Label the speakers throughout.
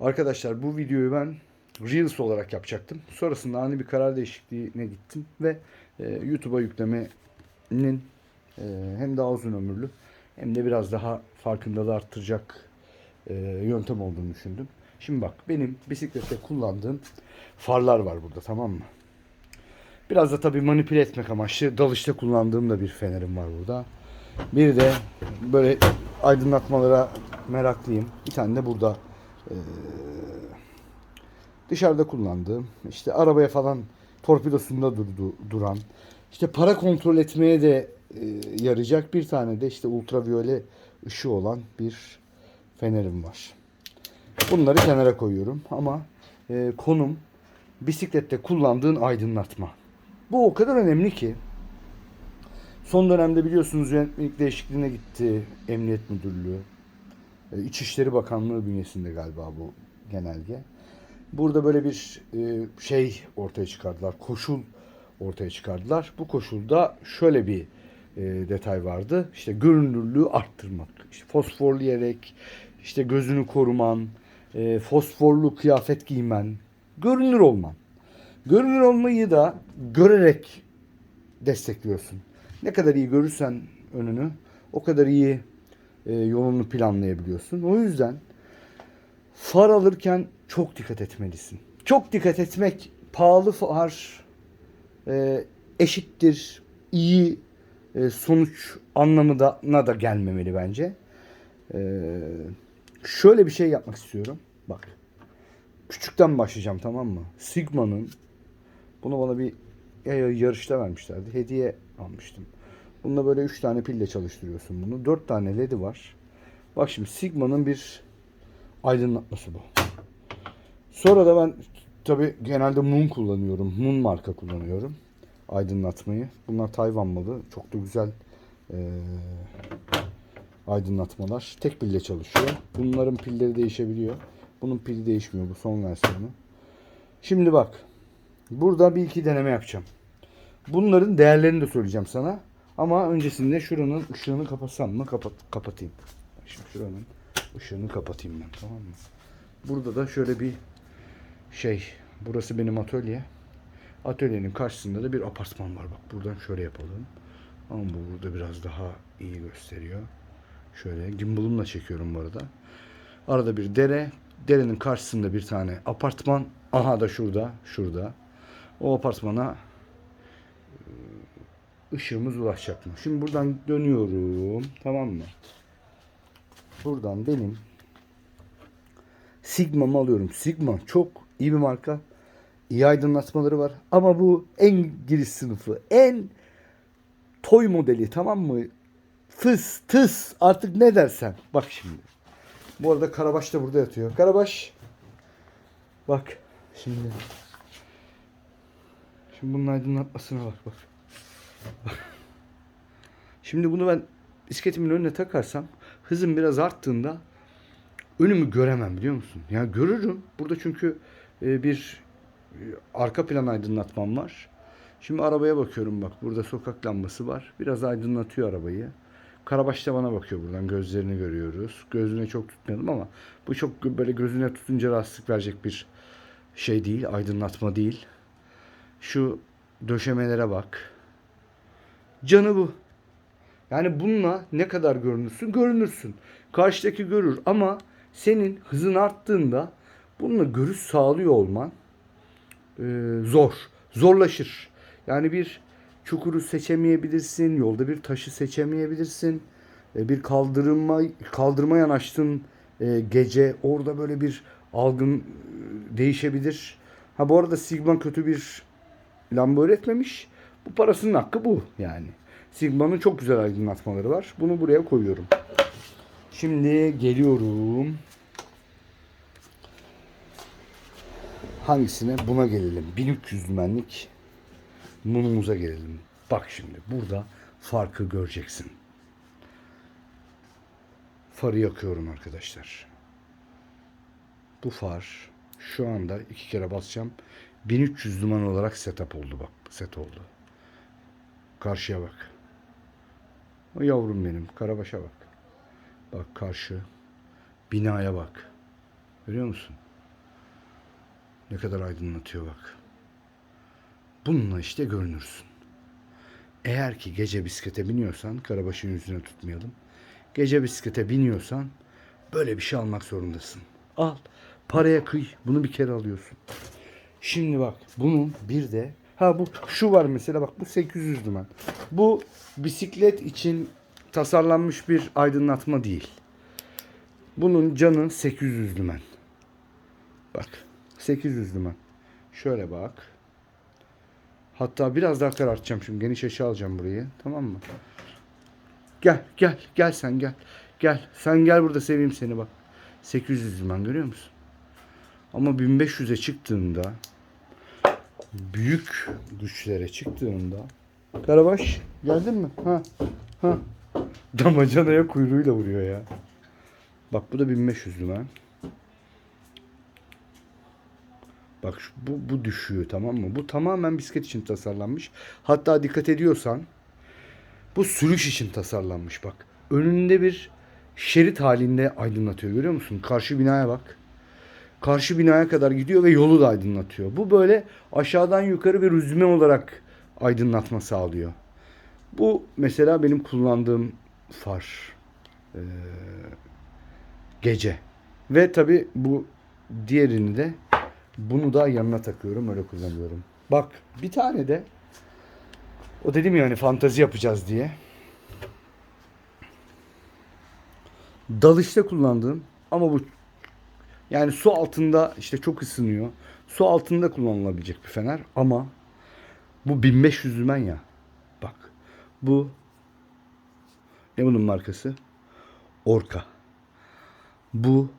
Speaker 1: Arkadaşlar bu videoyu ben Reels olarak yapacaktım. Sonrasında ani bir karar değişikliğine gittim ve e, YouTube'a yüklemenin e, hem daha uzun ömürlü hem de biraz daha farkındalığı arttıracak e, yöntem olduğunu düşündüm. Şimdi bak benim bisiklette kullandığım farlar var burada tamam mı? Biraz da tabii manipüle etmek amaçlı dalışta kullandığım da bir fenerim var burada. Bir de böyle aydınlatmalara meraklıyım. Bir tane de burada eee, dışarıda kullandığım işte arabaya falan torpidosunda durdu, duran işte para kontrol etmeye de eee, yarayacak bir tane de işte ultraviyole ışığı olan bir fenerim var. Bunları kenara koyuyorum ama eee, konum bisiklette kullandığın aydınlatma. Bu o kadar önemli ki son dönemde biliyorsunuz yönetmelik değişikliğine gitti Emniyet Müdürlüğü. E, İçişleri Bakanlığı bünyesinde galiba bu genelge. Burada böyle bir e, şey ortaya çıkardılar. Koşul ortaya çıkardılar. Bu koşulda şöyle bir e, detay vardı. İşte görünürlüğü arttırmak. İşte fosforlayarak işte gözünü koruman, fosforlu kıyafet giymen, görünür olman. Görünür olmayı da görerek destekliyorsun. Ne kadar iyi görürsen önünü o kadar iyi e, yolunu planlayabiliyorsun. O yüzden far alırken çok dikkat etmelisin. Çok dikkat etmek pahalı far e, eşittir iyi e, sonuç anlamına da gelmemeli bence. E, şöyle bir şey yapmak istiyorum. Bak. Küçükten başlayacağım tamam mı? Sigma'nın bunu bana bir ya- ya- yarışta vermişlerdi. Hediye almıştım. Bunda böyle 3 tane pille çalıştırıyorsun bunu. 4 tane ledi var. Bak şimdi Sigma'nın bir aydınlatması bu. Sonra da ben tabi genelde Moon kullanıyorum. Moon marka kullanıyorum. Aydınlatmayı. Bunlar Tayvan malı. Çok da güzel eee, aydınlatmalar. Tek pille çalışıyor. Bunların pilleri değişebiliyor. Bunun pili değişmiyor. Bu son versiyonu. Şimdi bak. Burada bir iki deneme yapacağım. Bunların değerlerini de söyleyeceğim sana. Ama öncesinde şuranın ışığını kapatsam mı? Kapat, kapatayım. Şimdi şuranın ışığını kapatayım ben tamam mı? Burada da şöyle bir şey. Burası benim atölye. Atölyenin karşısında da bir apartman var. Bak buradan şöyle yapalım. Ama bu burada biraz daha iyi gösteriyor. Şöyle gimbalımla çekiyorum bu arada. Arada bir dere. Derenin karşısında bir tane apartman. Aha da şurada. Şurada. O apartmana ışığımız ulaşacak mı? Şimdi buradan dönüyorum. Tamam mı? Buradan benim Sigma'mı alıyorum. Sigma çok iyi bir marka. İyi aydınlatmaları var. Ama bu en giriş sınıfı. En toy modeli tamam mı? Fıs tıs artık ne dersen. Bak şimdi. Bu arada Karabaş da burada yatıyor. Karabaş. Bak şimdi. Şimdi bunun aydınlatmasına bak bak. Şimdi bunu ben bisikletimin önüne takarsam hızım biraz arttığında önümü göremem biliyor musun? Yani görürüm. Burada çünkü e, bir e, arka plan aydınlatmam var. Şimdi arabaya bakıyorum bak. Burada sokak lambası var. Biraz aydınlatıyor arabayı. Karabaş da bana bakıyor buradan. Gözlerini görüyoruz. Gözüne çok tutmayalım ama bu çok böyle gözüne tutunca rahatsızlık verecek bir şey değil. Aydınlatma değil. Şu döşemelere bak. Canı bu. Yani bununla ne kadar görünürsün? Görünürsün. Karşıdaki görür ama senin hızın arttığında bununla görüş sağlıyor olman e, zor. Zorlaşır. Yani bir çukuru seçemeyebilirsin. Yolda bir taşı seçemeyebilirsin. E, bir kaldırıma kaldırma yanaştın e, gece. Orada böyle bir algın e, değişebilir. Ha bu arada Sigma kötü bir lamba üretmemiş. Bu parasının hakkı bu yani. Sigma'nın çok güzel aydınlatmaları var. Bunu buraya koyuyorum. Şimdi geliyorum. Hangisine? Buna gelelim. 1300 dümenlik mumumuza gelelim. Bak şimdi burada farkı göreceksin. Farı yakıyorum arkadaşlar. Bu far şu anda iki kere basacağım. 1300 duman olarak setup oldu bak. Set oldu. Karşıya bak. Yavrum benim. Karabaş'a bak. Bak karşı. Binaya bak. Görüyor musun? Ne kadar aydınlatıyor bak. Bununla işte görünürsün. Eğer ki gece bisiklete biniyorsan, Karabaş'ın yüzüne tutmayalım. Gece bisiklete biniyorsan böyle bir şey almak zorundasın. Al. Paraya kıy. Bunu bir kere alıyorsun. Şimdi bak bunun bir de ha bu şu var mesela bak bu 800 lümen. Bu bisiklet için tasarlanmış bir aydınlatma değil. Bunun canı 800 lümen. Bak 800 lümen. Şöyle bak. Hatta biraz daha karartacağım şimdi. Geniş açı alacağım burayı. Tamam mı? Gel gel gel sen gel. Gel. Sen gel burada seveyim seni bak. 800 lümen görüyor musun? Ama 1500'e çıktığında büyük güçlere çıktığında Karabaş geldin mi? Ha. Ha. Damacanaya kuyruğuyla vuruyor ya. Bak bu da 1500 lümen. Bak şu, bu, bu düşüyor tamam mı? Bu tamamen bisiklet için tasarlanmış. Hatta dikkat ediyorsan bu sürüş için tasarlanmış bak. Önünde bir şerit halinde aydınlatıyor görüyor musun? Karşı binaya bak. Karşı binaya kadar gidiyor ve yolu da aydınlatıyor. Bu böyle aşağıdan yukarı bir rüzme olarak aydınlatma sağlıyor. Bu mesela benim kullandığım far. Ee, gece. Ve tabi bu diğerini de bunu da yanına takıyorum öyle kullanıyorum. Bak bir tane de o dedim ya hani fantazi yapacağız diye. Dalışta kullandığım ama bu yani su altında işte çok ısınıyor. Su altında kullanılabilecek bir fener ama bu 1500 lümen ya. Bak bu ne bunun markası? Orka. Bu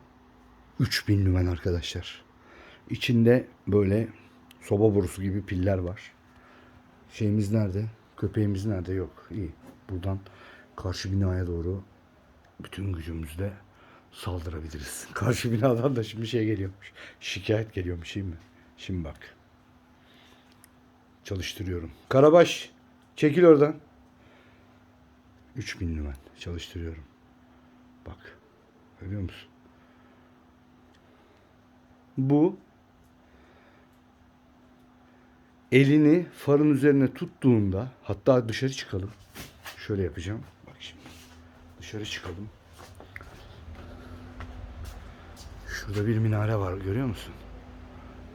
Speaker 1: 3000 lümen arkadaşlar. İçinde böyle soba borusu gibi piller var. Şeyimiz nerede? Köpeğimiz nerede? Yok. İyi. Buradan karşı binaya doğru bütün gücümüzle saldırabiliriz. Karşı binadan da şimdi şey geliyormuş. Şikayet geliyormuş mi? Şimdi bak. Çalıştırıyorum. Karabaş çekil oradan. 3000 lümen çalıştırıyorum. Bak. Görüyor musun? Bu elini farın üzerine tuttuğunda hatta dışarı çıkalım. Şöyle yapacağım. Bak şimdi. Dışarı çıkalım. Şurada bir minare var görüyor musun?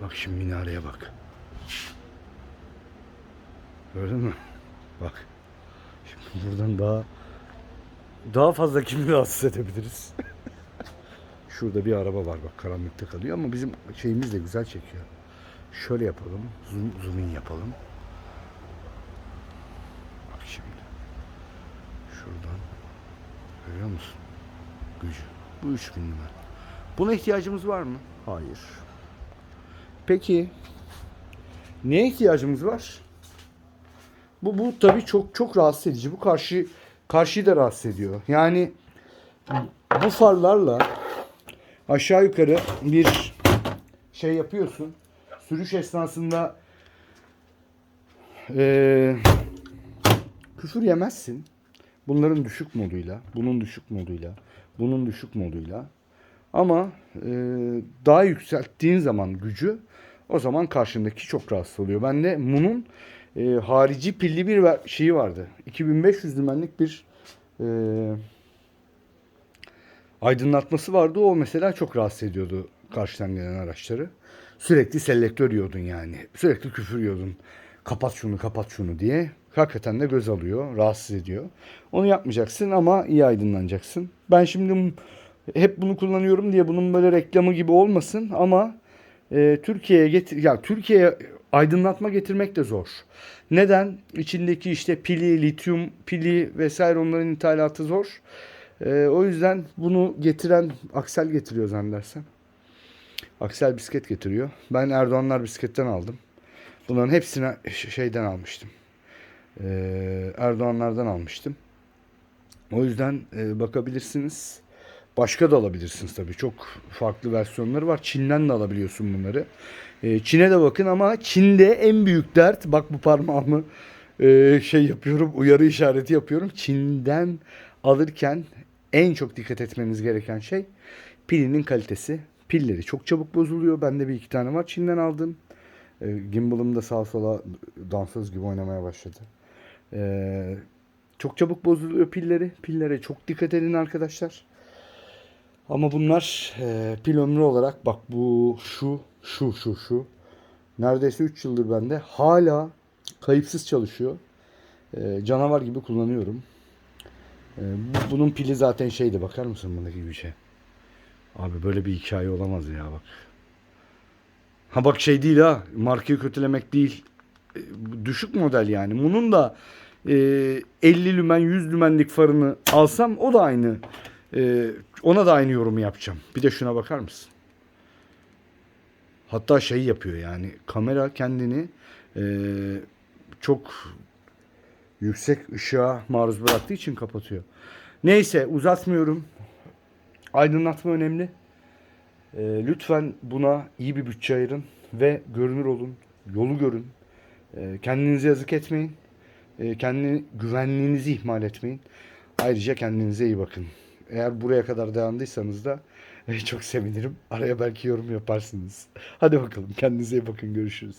Speaker 1: Bak şimdi minareye bak. Gördün mü? Bak. Şimdi buradan daha daha fazla kimi rahatsız edebiliriz? Şurada bir araba var bak karanlıkta kalıyor ama bizim şeyimiz de güzel çekiyor. Şöyle yapalım. Zoom, zoom in yapalım. Bak şimdi. Şuradan. Görüyor musun? Gücü. Bu 3000 lira. Buna ihtiyacımız var mı? Hayır. Peki neye ihtiyacımız var? Bu bu tabii çok çok rahatsız edici. Bu karşı karşıyı da rahatsız ediyor. Yani bu farlarla aşağı yukarı bir şey yapıyorsun. Sürüş esnasında eee, küfür yemezsin. Bunların düşük moduyla, bunun düşük moduyla, bunun düşük moduyla. Ama eee, daha yükselttiğin zaman gücü o zaman karşındaki çok rahatsız oluyor. Bende bunun eee, harici pilli bir şeyi vardı. 2500 lümenlik bir eee aydınlatması vardı. O mesela çok rahatsız ediyordu karşıdan gelen araçları. Sürekli selektör yiyordun yani. Sürekli küfür yiyordun. Kapat şunu kapat şunu diye. Hakikaten de göz alıyor, rahatsız ediyor. Onu yapmayacaksın ama iyi aydınlanacaksın. Ben şimdi hep bunu kullanıyorum diye bunun böyle reklamı gibi olmasın ama e, Türkiye'ye getir ya Türkiye'ye aydınlatma getirmek de zor. Neden? İçindeki işte pili, lityum pili vesaire onların ithalatı zor. E, o yüzden bunu getiren Aksel getiriyor zannedersem. Aksel bisiklet getiriyor. Ben Erdoğanlar bisikletten aldım. Bunların hepsini şeyden almıştım. Ee, Erdoğanlardan almıştım. O yüzden e, bakabilirsiniz. Başka da alabilirsiniz tabii. Çok farklı versiyonları var. Çin'den de alabiliyorsun bunları. Ee, Çin'e de bakın ama Çin'de en büyük dert bak bu parmağımı e, şey yapıyorum uyarı işareti yapıyorum. Çin'den alırken en çok dikkat etmeniz gereken şey pilinin kalitesi. pilleri çok çabuk bozuluyor. Bende bir iki tane var Çin'den aldım. E, gimbal'ım da sağa sola dansöz gibi oynamaya başladı. E, çok çabuk bozuluyor pilleri. Pillere çok dikkat edin arkadaşlar. Ama bunlar e, pil ömrü olarak bak bu şu şu şu şu neredeyse 3 yıldır bende hala kayıpsız çalışıyor. E, canavar gibi kullanıyorum. E, bu- bunun pili zaten şeydi bakar mısın bundaki bir şey. Abi böyle bir hikaye olamaz ya bak. Ha bak şey değil ha markayı kötülemek değil. E, düşük model yani. Bunun da e, 50 lümen 100 lümenlik farını alsam o da aynı. E, ona da aynı yorumu yapacağım. Bir de şuna bakar mısın? Hatta şey yapıyor yani kamera kendini e, çok yüksek ışığa maruz bıraktığı için kapatıyor. Neyse uzatmıyorum. Aydınlatma önemli. E, lütfen buna iyi bir bütçe ayırın ve görünür olun. Yolu görün. E, kendinize yazık etmeyin. E, kendi güvenliğinizi ihmal etmeyin. Ayrıca kendinize iyi bakın. Eğer buraya kadar dayandıysanız da çok sevinirim. Araya belki yorum yaparsınız. Hadi bakalım kendinize iyi bakın görüşürüz.